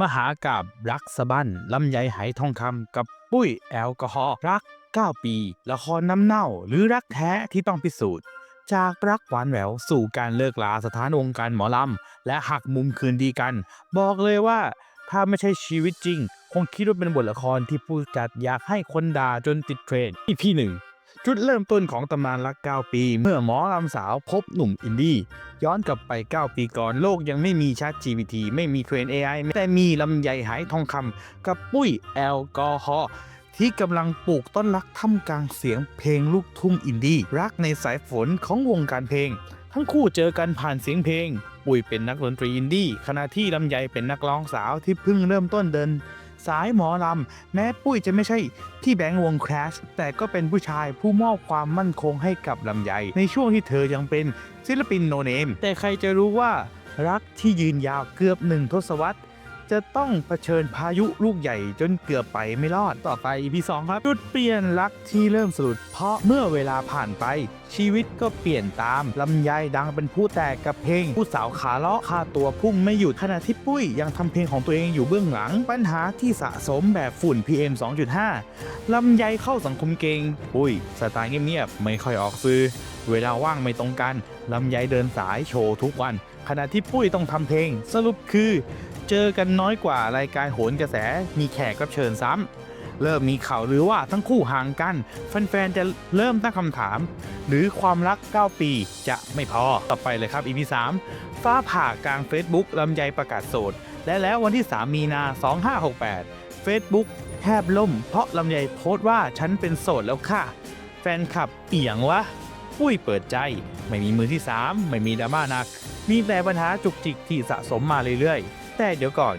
มหากาบรักสะบั้นลำไยไหทองคำกับปุ้ยแอลกอฮอล์รัก 9 ปี ละครน้ำเน่าหรือรักแท้ที่ต้องพิสูจน์ จากรักหวานแหววสู่การเลิกลาสถานวงการหมอลำ และหักมุมคืนดีกัน บอกเลยว่าถ้าไม่ใช่ชีวิตจริง คงคิดว่าเป็นบทละครที่ผู้จัดอยากให้คนด่าจนติดเทรนด์อีพีหนึ่ง จุดเริ่มต้นของตำนานรัก 9 ปี เมื่อหมอลำสาวพบหนุ่มอินดี้ย้อนกลับไป 9 ปีก่อนโลกยังไม่มีชัด GPT ไม่มีเทรน AI แต่มีลำไยหายทองคำกับปุ้ยแอลกอฮอล์ที่กำลังปลูกต้นรักท่ามกลางเสียงเพลงลูกทุ่งอินดี้รักในสายฝนของวงการเพลง ทั้งคู่เจอกันผ่านเสียงเพลง ปุ้ยเป็นนักดนตรีอินดี้ขณะที่ลำไยเป็นนักร้องสาวที่เพิ่งเริ่มต้นเดิน สายหมอลำ แม้ปุ้ยจะไม่ใช่ที่แบงค์วงแครชแต่ก็เป็นผู้ชายผู้มอบความมั่นคงให้กับลำไย ในช่วงที่เธอยังเป็นศิลปินโนเนม แต่ใครจะรู้ว่ารักที่ยืนยาวเกือบหนึ่งทศวรรษ จะต้องเผชิญพายุลูกใหญ่จนเกือบไปไม่รอดต่อไป EP 2ครับ จุดเปลี่ยนรักที่เริ่มสลุด เพราะเมื่อเวลาผ่านไป ชีวิตก็เปลี่ยนตามลำไยดังเป็นผู้แตกกับเพลง ผู้สาวขาเลาะค่าตัวพุ่งไม่หยุดขณะที่ปุ้ยยังทำเพลงของตัวเองอยู่เบื้องหลัง ปัญหาที่สะสมแบบฝุ่น PM 2.5ลำไยเข้าสังคมเก่งปุ้ยสไตล์เงียบๆไม่ค่อยออกซื้อเวลาว่างไม่ตรงกันลำไยเดินสายโชว์ทุกวัน ขณะที่ปุ้ยต้องทำเพลง สรุปคือ เจอกันน้อยกว่ารายการโหนกระแสมีแขกรับเชิญซ้ำ เริ่มมีข่าวหรือว่าทั้งคู่ห่างกัน แฟนๆ จะเริ่มตั้งคำถาม หรือความรัก 9 ปีจะไม่พอ ต่อไปเลยครับ EP 3ฟ้าผ่ากลาง Facebook ลำไยประกาศโสด และแล้ววันที่ 3 มีนา 2568 Facebook แทบล่ม เพราะลำไยโพสต์ว่าฉันเป็นโสดแล้วค่ะ แฟนคลับเอียงวะปุ้ยเปิดใจ ไม่มีมือที่ 3 ไม่มีดราม่านัก มีแต่ปัญหาจุกจิกที่สะสมมาเรื่อยๆ แต่เดี๋ยวก่อน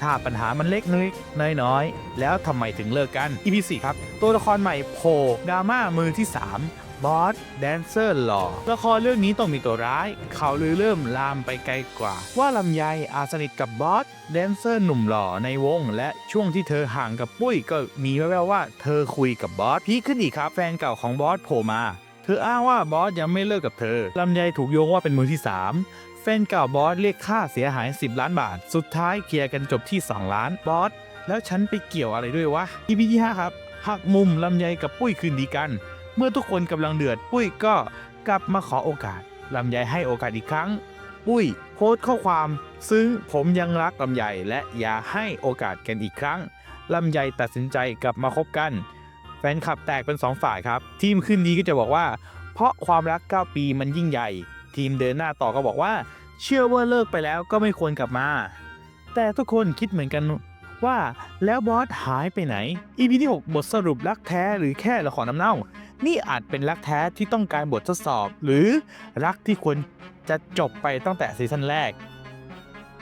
ถ้าปัญหามันเล็กน้อยน้อยแล้วทำไมถึงเลิกกัน EP 4 ครับ ตัวละครใหม่โผล่ดราม่ามือที่ 3 บอสแดนเซอร์หล่อละครเรื่องนี้ต้องมีตัวร้าย เขาลือเริ่มลามไปไกลกว่า ว่าลำไยอาสนิทกับบอสแดนเซอร์หนุ่มหล่อในวง และช่วงที่เธอห่างกับปุ้ยก็มีแววๆว่าเธอคุยกับบอสพีขึ้นอีกครับ แฟนเก่าของบอสโผล่มา เธออ้างว่าบอสยังไม่เลิกกับเธอ ลำไยถูกโยงว่าเป็นมือที่ 3 แฟนเก่าบอสเรียกค่าเสียหาย 10 ล้านบาท สุดท้ายเคลียร์กันจบที่ 2 ล้านบอสแล้วฉันไปเกี่ยวอะไรด้วยวะ EP ที่ 5 ครับ หักมุมลำไยกับปุ้ยคืนดีกัน เมื่อทุกคนกำลังเดือดปุ้ยก็กลับมาขอโอกาสลำไยให้โอกาสอีกครั้ง ปุ้ยโพสต์ข้อความ ซึ่งผมยังรักลำไยและอย่าให้โอกาสกันอีกครั้งลำไยตัดสินใจกลับมาคบกัน แฟนคลับแตกเป็น 2 ฝ่ายครับ ทีมคืนดีก็จะบอกว่า เพราะความรัก 9 ปีมันยิ่งใหญ่ ทีมเดินหน้าต่อก็บอกว่า เชื่อว่าเลิกไปแล้วก็ไม่ควรกลับมา แต่ทุกคนคิดเหมือนกันว่าแล้วบอสหายไปไหน EP ที่ 6 บทสรุปรักแท้หรือแค่ละครน้ำเน่า นี่อาจเป็นรักแท้ที่ต้องการบททดสอบ หรือรักที่ควรจะจบไปตั้งแต่ซีซั่นแรก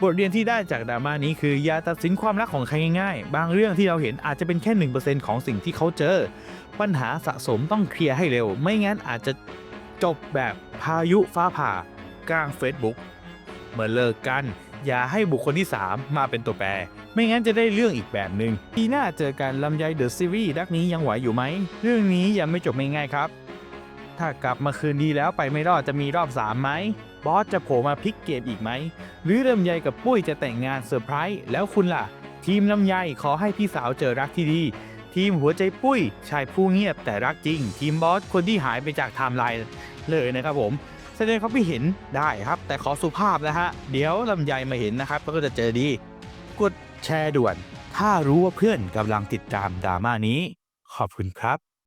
บทเรียนที่ได้จากดราม่านี้คืออย่าตัดสินความรักของใครง่ายๆ บางเรื่องที่เราเห็นอาจจะเป็นแค่ 1%ของสิ่งที่เขาเจอ ปัญหาสะสมต้องเคลียร์ให้เร็ว ไม่งั้นอาจจะจบแบบพายุฟ้าผ่ากลาง Facebook เมื่อเลิกกัน อย่าให้บุคคลที่ 3 มาเป็นตัวแปร ไม่งั้นจะได้เรื่องอีกแบบหนึ่งปีหน้าเจอกันลำไยเดอะซีรีส์รักนี้ยังไหวอยู่ไหม เรื่องนี้ยังไม่จบไม่ง่ายครับ ถ้ากลับมาคืนดีแล้วไปไม่รอดจะมีรอบ3ไหม บอสจะโผล่มาพลิกเกมอีกไหม หรือลำไยกับปุ้ยจะแต่งงานเซอร์ไพรส์แล้วคุณล่ะ ทีมลำไยขอให้พี่สาวเจอรักที่ดี ทีมหัวใจปุ้ยชายผู้เงียบแต่รักจริง ทีมบอสคนที่หายไปจากไทม์ไลน์เลยนะครับผมแสดงความคิดเห็นได้ครับ แต่ขอสุภาพนะฮะ เดี๋ยวลำไยมาเห็นนะครับก็จะเจอดี กดแชร์ด่วน ถ้ารู้ว่าเพื่อนกำลังติดตามดราม่านี้ ขอบคุณครับ